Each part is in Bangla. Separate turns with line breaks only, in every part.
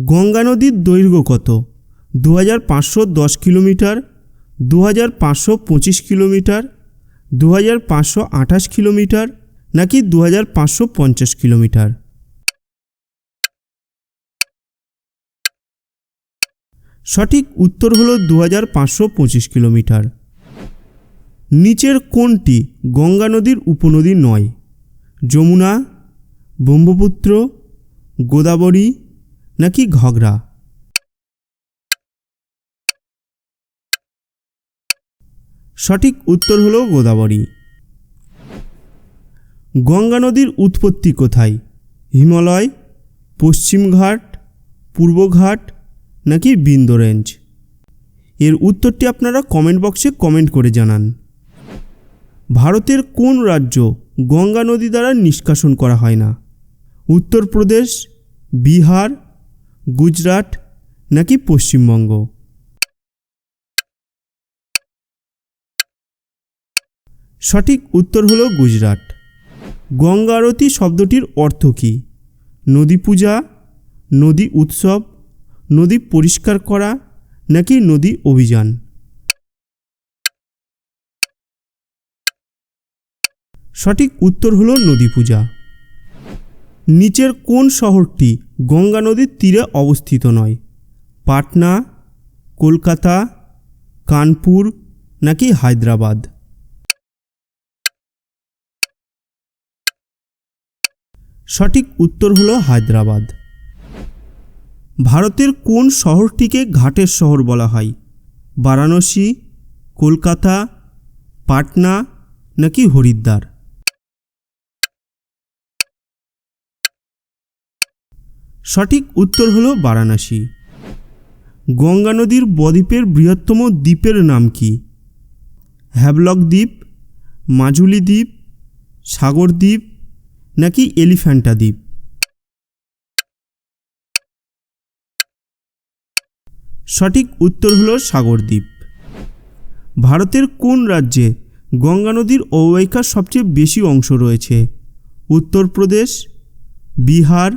গঙ্গা নদীর দৈর্ঘ্য কত? দু হাজার পাঁচশো দশ কিলোমিটার দু হাজার পাঁচশো পঁচিশ কিলোমিটার দু হাজার পাঁচশো আঠাশ কিলোমিটার নাকি দু হাজার পাঁচশো পঞ্চাশ কিলোমিটার? সঠিক উত্তর হলো দু হাজার পাঁচশো পঁচিশ কিলোমিটার। নিচের কোনটি গঙ্গা নদীর উপনদী নয়। যমুনা, ব্রহ্মপুত্র, গোদাবরী নাকি ঘগরা? সঠিক উত্তর হলো গোদাবরী। গঙ্গা নদীর উৎপত্তি কোথায়? হিমালয় পশ্চিমঘাট পূর্বঘাট নাকি বিন্দ রেঞ্জ? এর উত্তরটি আপনারা কমেন্ট বক্সে কমেন্ট করে জানান। ভারতের কোন রাজ্য গঙ্গা নদী দ্বারা নিষ্কাশন করা হয় না? উত্তরপ্রদেশ, বিহার গুজরাট নাকি পশ্চিমবঙ্গ? সঠিক উত্তর হলো গুজরাট। গঙ্গা আরতি শব্দটির অর্থ কী? নদী পূজা, নদী উৎসব, নদী পরিষ্কার করা নাকি নদী অভিযান? সঠিক উত্তর হলো নদী পূজা। নিচের কোন শহরটি গঙ্গা নদীর তীরে অবস্থিত নয়? পাটনা, কলকাতা, কানপুর নাকি হায়দ্রাবাদ? সঠিক উত্তর হলো হায়দ্রাবাদ। ভারতের কোন শহরটিকে ঘাটের শহর বলা হয়? বারাণসী, কলকাতা, পাটনা নাকি হরিদ্বার? সঠিক উত্তর হল বারাণসী। গঙ্গা নদীর বদ্বীপের বৃহত্তম দ্বীপের নাম কি? হ্যাভলক দ্বীপ, মাজুলি দ্বীপ, সাগর দ্বীপ নাকি এলিফ্যান্টা দ্বীপ? সঠিক উত্তর হলো সাগরদ্বীপ ভারতের কোন রাজ্যে গঙ্গা নদীর অববাহিকার সবচেয়ে বেশি অংশ রয়েছে? উত্তরপ্রদেশ, বিহার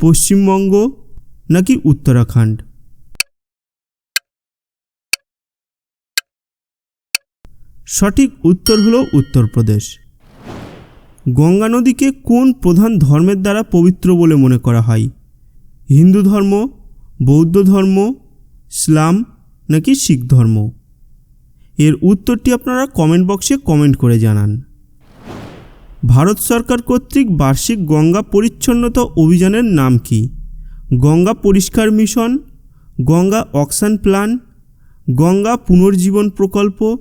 পশ্চিমবঙ্গ নাকি উত্তরাখণ্ড? সঠিক উত্তর হলো উত্তরপ্রদেশ। গঙ্গা নদীকে কোন প্রধান ধর্মের দ্বারা পবিত্র বলে মনে করা হয়? হিন্দু ধর্ম, বৌদ্ধ ধর্ম, ইসলাম নাকি শিখ ধর্ম? এর উত্তরটি আপনারা কমেন্ট বক্সে কমেন্ট করে জানান। ভারত সরকার কর্তৃক বার্ষিক গঙ্গা পরিচ্ছন্নতা অভিযানের নাম কি? গঙ্গা পরিষ্কার mission, Ganga action plan, Ganga পুনর্জীবন প্রকল্প,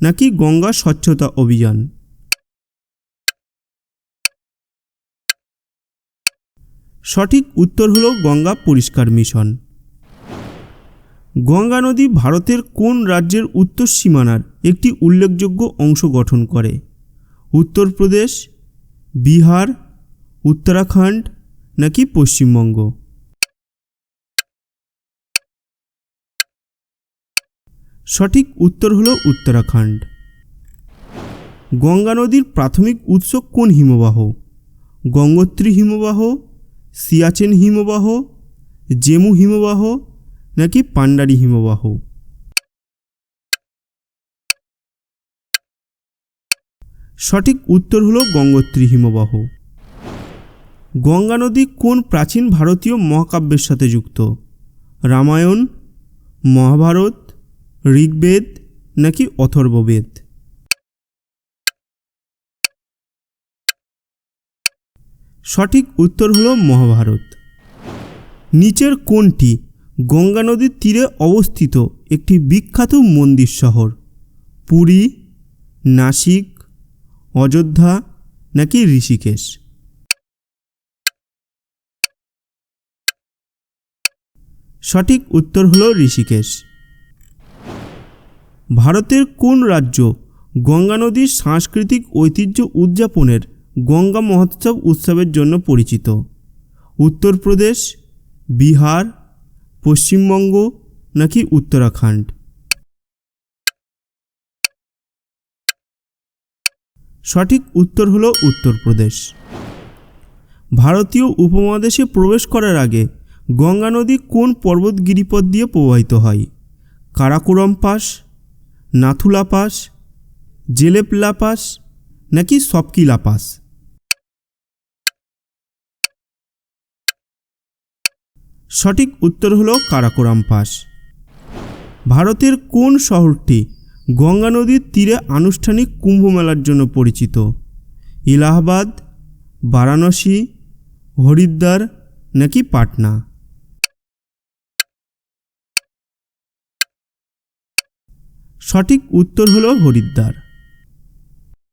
নাকি গঙ্গা স্বচ্ছতা অভিযান? সঠিক উত্তর হলো গঙ্গা পরিষ্কার মিশন। গঙ্গা নদী ভারতের কোন রাজ্যের উত্তর সীমানার একটি উল্লেখযোগ্য অংশ গঠন করে? উত্তরপ্রদেশ, বিহার, উত্তরাখণ্ড নাকি পশ্চিমবঙ্গ? সঠিক উত্তর হলো উত্তরাখণ্ড। গঙ্গা নদীর প্রাথমিক উৎস কোন হিমবাহ? গঙ্গোত্রী হিমবাহ, সিয়াচেন হিমবাহ, জেমু হিমবাহ নাকি পান্ডারি হিমবাহ? সঠিক উত্তর হলো গঙ্গোত্রী হিমবাহ। গঙ্গা নদী কোন প্রাচীন ভারতীয় মহাকাব্যের সাথে যুক্ত? রামায়ণ, মহাভারত, ঋগ্বেদ নাকি অথর্ববেদ? সঠিক উত্তর হলো মহাভারত। নিচের কোনটি গঙ্গা নদীর তীরে অবস্থিত একটি বিখ্যাত মন্দির শহর। পুরী, নাসিক অযোধ্যা নাকি ঋষিকেশ? সঠিক উত্তর হলো ঋষিকেশ। ভারতের কোন রাজ্য গঙ্গা নদীর সাংস্কৃতিক ঐতিহ্য উদযাপনের গঙ্গা মহোৎসব উৎসবের জন্য পরিচিত? উত্তরপ্রদেশ, বিহার, পশ্চিমবঙ্গ নাকি উত্তরাখণ্ড? সঠিক উত্তর হলো উত্তরপ্রদেশ। ভারতীয় উপমহাদেশে প্রবেশ করার আগে গঙ্গা নদী কোন পর্বত গিরিপথ দিয়ে প্রবাহিত হয়? Karakoram pass Nathula pass Jelepla pass নাকি সবকিলা পাস সঠিক উত্তর হলো কারাকোরাম পাস ভারতের কোন শহরটি গঙ্গা নদীর তীরে আনুষ্ঠানিক কুম্ভ মেলার জন্য পরিচিত। ইলাহাবাদ বারাণসী, হরিদ্বার নাকি পাটনা? সঠিক উত্তর হলো হরিদ্বার।